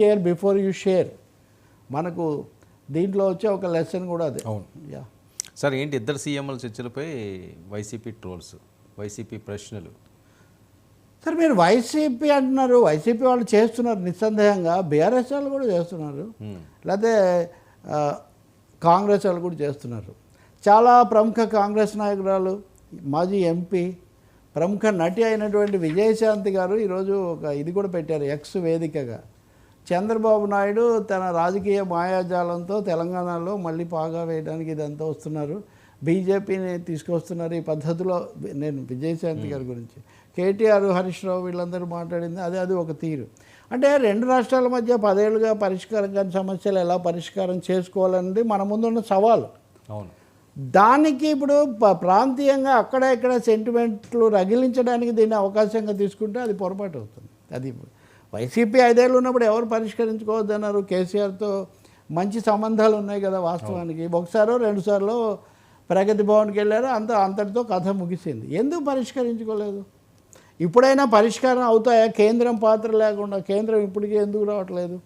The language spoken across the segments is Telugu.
కేర్ బిఫోర్ యూ షేర్ మనకు దీంట్లో వచ్చే ఒక లెసన్ కూడా అదే. అవును. యా సార్ ఏంటి ఇద్దరు సీఎంల చర్చలపై వైసీపీ ట్రోల్స్ వైసీపీ ప్రశ్నలు? సరే మీరు వైసీపీ అంటున్నారు. వైసీపీ వాళ్ళు చేస్తున్నారు నిస్సందేహంగా. బీఆర్ఎస్ వాళ్ళు కూడా చేస్తున్నారు. Hmm. లేకపోతే కాంగ్రెస్ వాళ్ళు కూడా చేస్తున్నారు. చాలా ప్రముఖ కాంగ్రెస్ నాయకురాలు మాజీ ఎంపీ ప్రముఖ నటి అయినటువంటి విజయశాంతి గారు ఈరోజు ఒక ఇది కూడా పెట్టారు ఎక్స్ వేదికగా. చంద్రబాబు నాయుడు తన రాజకీయ మాయాజాలంతో తెలంగాణలో మళ్ళీ పాగా వేయడానికి ఇదంతా వస్తున్నారు. బీజేపీని తీసుకొస్తున్నారు ఈ పద్ధతిలో. నేను విజయశాంతి గారి గురించి. కేటీఆర్ హరీష్ రావు వీళ్ళందరూ మాట్లాడింది. అదే అది ఒక తీరు. అంటే రెండు రాష్ట్రాల మధ్య పదేళ్ళుగా పరిష్కారం కాని సమస్యలు ఎలా పరిష్కారం చేసుకోవాలన్నది మన ముందున్న సవాలు. అవును. దానికి ఇప్పుడు ప్రాంతీయంగా అక్కడ ఇక్కడ సెంటిమెంట్లు రగిలించడానికి దీన్ని అవకాశంగా తీసుకుంటే అది పొరపాటు అవుతుంది. అది వైసీపీ ఐదేళ్ళు ఉన్నప్పుడు ఎవరు పరిష్కరించుకోవద్దన్నారు? కేసీఆర్తో మంచి సంబంధాలు ఉన్నాయి కదా వాస్తవానికి. ఒకసారో రెండుసార్లు ప్రగతి భవన్కి వెళ్ళారు. అంత అంతటితో కథ ముగిసింది. ఎందుకు పరిష్కరించుకోలేదు? ఇప్పుడైనా పరిష్కారం అవుతాయా? కేంద్రం పాత్ర లేకుండా కేంద్రం ఇప్పటికీ ఎందుకు రావట్లేదు?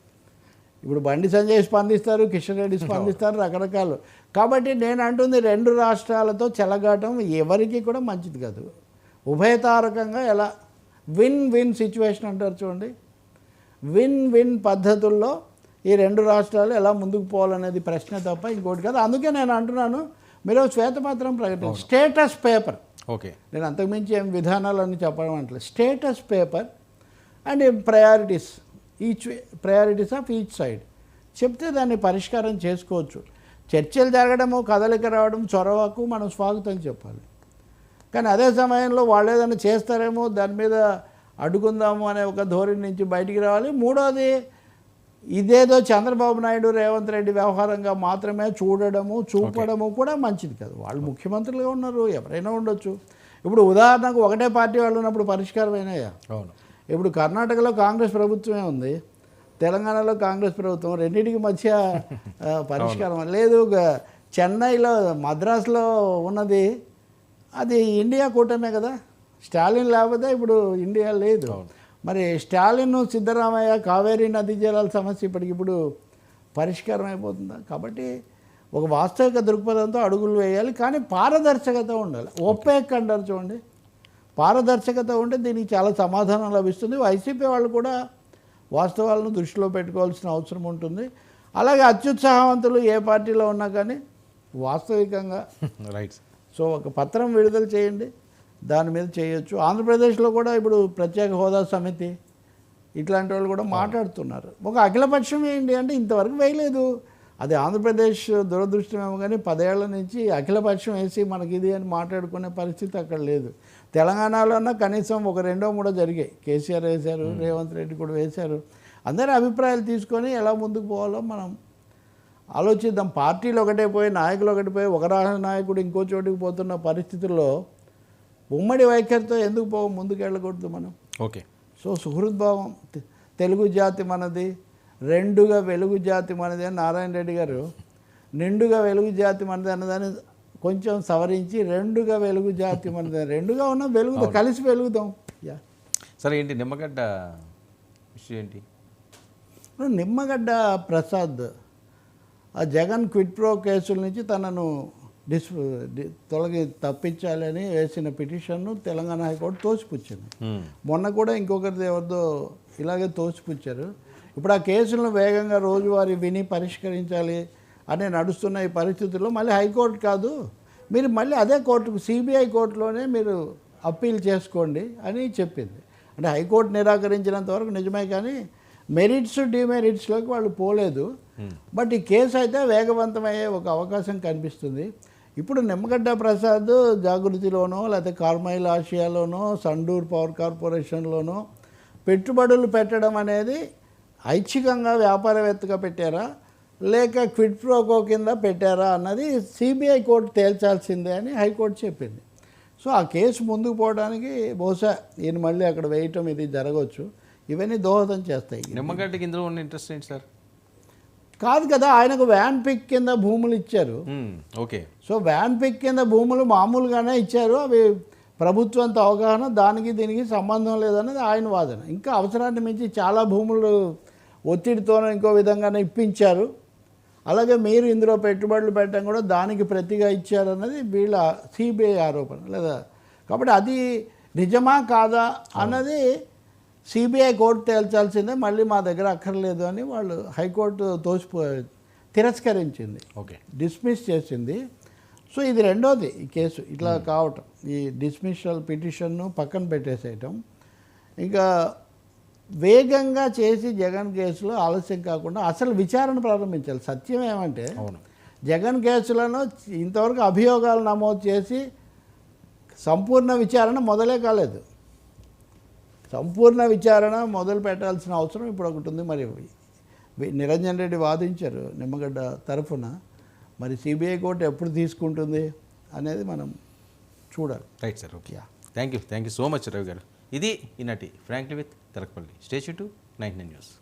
ఇప్పుడు బండి సంజయ్ స్పందిస్తారు కిషన్ రెడ్డి స్పందిస్తారు రకరకాలు. కాబట్టి నేను అంటుంది రెండు రాష్ట్రాలతో చెలగాటం ఎవరికి కూడా మంచిది కాదు. ఉభయతారకంగా ఎలా? విన్ విన్ సిచ్యువేషన్ అంటారు చూడండి. విన్ విన్ పద్ధతుల్లో ఈ రెండు రాష్ట్రాలు ఎలా ముందుకు పోవాలనేది ప్రశ్న తప్ప ఇంకోటి కాదు. అందుకే నేను అంటున్నాను మీరు శ్వేతపత్రం ప్రకటించి. Status paper. ఓకే. నేను అంతకుమించి ఏం విధానాలన్నీ చెప్పడం అంటలేదు status paper and priorities. Each priorities of each side. చెప్తే దాన్ని పరిష్కారం చేసుకోవచ్చు. చర్చలు జరగడము కదలిక రావడం చొరవకు మనం స్వాగతం చెప్పాలి. కానీ అదే సమయంలో వాళ్ళు ఏదైనా చేస్తారేమో దాని మీద అడుగుందాము అనే ఒక ధోరణి నుంచి బయటికి రావాలి. మూడోది ఇదేదో చంద్రబాబు నాయుడు రేవంత్ రెడ్డి వ్యవహారంగా మాత్రమే చూడడము చూపడము కూడా మంచిది కాదు. వాళ్ళు ముఖ్యమంత్రులుగా ఉన్నారు ఎవరైనా ఉండొచ్చు. ఇప్పుడు ఉదాహరణకు ఒకటే పార్టీ వాళ్ళు ఉన్నప్పుడు పరిష్కారం అయినాయా? అవును. ఇప్పుడు కర్ణాటకలో కాంగ్రెస్ ప్రభుత్వమే ఉంది. తెలంగాణలో కాంగ్రెస్ ప్రభుత్వం రెండింటికి మధ్య పరిష్కారం లేదు. చెన్నైలో మద్రాసులో ఉన్నది అది ఇండియా కూటమే కదా? స్టాలిన్ లేకపోతే ఇప్పుడు ఇండియా లేదు. మరి స్టాలిన్ సిద్ధరామయ్య కావేరీ నదీ జలాల సమస్య ఇప్పటికిప్పుడు పరిష్కారం అయిపోతుందా? కాబట్టి ఒక వాస్తవిక దృక్పథంతో అడుగులు వేయాలి కానీ పారదర్శకత ఉండాలి. ఒప్పేక్ అంటారు చూడండి. పారదర్శకత ఉంటే దీనికి చాలా సమాధానం లభిస్తుంది. వైసీపీ వాళ్ళు కూడా వాస్తవాలను దృష్టిలో పెట్టుకోవాల్సిన అవసరం ఉంటుంది. అలాగే అత్యుత్సాహవంతులు ఏ పార్టీలో ఉన్నా కానీ వాస్తవికంగా రైట్ సో ఒక పత్రం విడుదల చేయండి. దాని మీద చేయొచ్చు. ఆంధ్రప్రదేశ్లో కూడా ఇప్పుడు ప్రత్యేక హోదా సమితి ఇట్లాంటి వాళ్ళు కూడా మాట్లాడుతున్నారు. ఒక అఖిలపక్షం ఏంటి అంటే ఇంతవరకు వేయలేదు. అది ఆంధ్రప్రదేశ్ దురదృష్టమేమో కానీ పదేళ్ళ నుంచి అఖిలపక్షం వేసి మనకి ఇది అని మాట్లాడుకునే పరిస్థితి అక్కడ లేదు. తెలంగాణలోనా కనీసం ఒక రెండో మూడో జరిగాయి. కేసీఆర్ వేశారు రేవంత్ రెడ్డి కూడా వేశారు. అందరి అభిప్రాయాలు తీసుకొని ఎలా ముందుకు పోవాలో మనం ఆలోచిద్దాం. పార్టీలు ఒకటే పోయి నాయకులు ఒకటి పోయి ఒక రాష్ట్ర నాయకుడు ఇంకో చోటుకి పోతున్న పరిస్థితుల్లో ఉమ్మడి వైఖరితో ఎందుకు పో ముందుకు వెళ్ళకూడదు మనం. ఓకే. సో సుహృద్భావం తెలుగు జాతి మనది రెండుగా వెలుగు జాతి మనది అని నారాయణ రెడ్డి గారు నిండుగా వెలుగు జాతి మనది అన్నదాన్ని కొంచెం సవరించి రెండుగా వెలుగు జాతి మనది. రెండుగా ఉన్న వెలుగుదాం కలిసి వెలుగుదాం యా. సరే ఏంటి నిమ్మగడ్డ ఇష్యూ ఏంటి? నిమ్మగడ్డ ప్రసాద్ ఆ జగన్ క్విట్ ప్రో కేసుల నుంచి తనను డిస్ తొలగి తప్పించాలని వేసిన పిటిషన్ను తెలంగాణ హైకోర్టు తోసిపుచ్చింది. మొన్న కూడా ఇంకొకరిది ఎవరిదో ఇలాగే తోసిపుచ్చారు. ఇప్పుడు ఆ కేసులను వేగంగా రోజువారీ విని పరిష్కరించాలి అని నడుస్తున్న ఈ పరిస్థితుల్లో మళ్ళీ హైకోర్టు కాదు. మీరు మళ్ళీ అదే కోర్టుకు సిబిఐ కోర్టులోనే మీరు అప్పీల్ చేసుకోండి అని చెప్పింది. అంటే హైకోర్టు నిరాకరించినంత వరకు నిజమే కానీ మెరిట్స్ డిమెరిట్స్లోకి వాళ్ళు పోలేదు. బట్ ఈ కేసు అయితే వేగవంతమయ్యే ఒక అవకాశం కనిపిస్తుంది. ఇప్పుడు నిమ్మగడ్డ ప్రసాద్ జాగృతిలోనో లేకపోతే కార్మైల్ ఆసియాలోనో సండూర్ పవర్ కార్పొరేషన్లోనో పెట్టుబడులు పెట్టడం అనేది ఐచ్ఛికంగా వ్యాపారవేత్తగా పెట్టారా? లేక క్విడ్ ప్రోకో కింద పెట్టారా అన్నది సిబిఐ కోర్టు తేల్చాల్సిందే అని హైకోర్టు చెప్పింది. సో ఆ కేసు ముందుకు పోవడానికి బహుశా ఈయన మళ్ళీ అక్కడ వేయటం ఇది జరగవచ్చు ఇవన్నీ దోహదం చేస్తాయి. నిమ్మగడ్డకి ఇందులో ఉన్న ఇంట్రెస్ట్ ఏంటి సార్? కాదు కదా ఆయనకు వ్యాన్ పిక్ కింద భూములు ఇచ్చారు. ఓకే. సో వ్యాన్ పిక్ కింద భూములు మామూలుగానే ఇచ్చారు. అవి ప్రభుత్వంతో అవగాహన దానికి దీనికి సంబంధం లేదన్నది ఆయన వాదన. ఇంకా అవసరాన్ని మించి చాలా భూములు ఒత్తిడితోనో ఇంకో విధంగానే ఇప్పించారు. అలాగే మీరు ఇందులో పెట్టుబడులు పెట్టడం కూడా దానికి ప్రతిగా ఇచ్చారన్నది వీళ్ళ సిబిఐ ఆరోపణ. లేదా కాబట్టి అది నిజమా కాదా అన్నది సిబిఐ కోర్టు తేల్చాల్సిందే మళ్ళీ మా దగ్గర అక్కర్లేదు అని వాళ్ళు హైకోర్టు తోసిపో తిరస్కరించింది. ఓకే. డిస్మిస్ చేసింది. సో ఇది రెండోది ఈ కేసు. ఇట్లా కావటం. ఈ డిస్మిషల్ పిటిషన్ను పక్కన పెట్టేసేయటం. ఇంకా వేగంగా చేసి జగన్ కేసులో ఆలస్యం కాకుండా అసలు విచారణ ప్రారంభించాలి. సత్యం ఏమంటే జగన్ కేసులను ఇంతవరకు అభియోగాలు నమోదు చేసి సంపూర్ణ విచారణ మొదలే కాలేదు. సంపూర్ణ విచారణ మొదలు పెట్టాల్సిన అవసరం ఇప్పుడు ఒకటి ఉంది. మరి నిరంజన్ రెడ్డి వాదించారు నిమ్మగడ్డ తరఫున. మరి సిబిఐ కోర్టు ఎప్పుడు తీసుకుంటుంది అనేది మనం చూడాలి. Right sir okay thank you thank you so much Ravi గారు. ఇది ఈనాటి ఫ్రాంక్లీ విత్ తెలకపల్లి. స్టేచ్యూ టు నైన్ న్యూస్.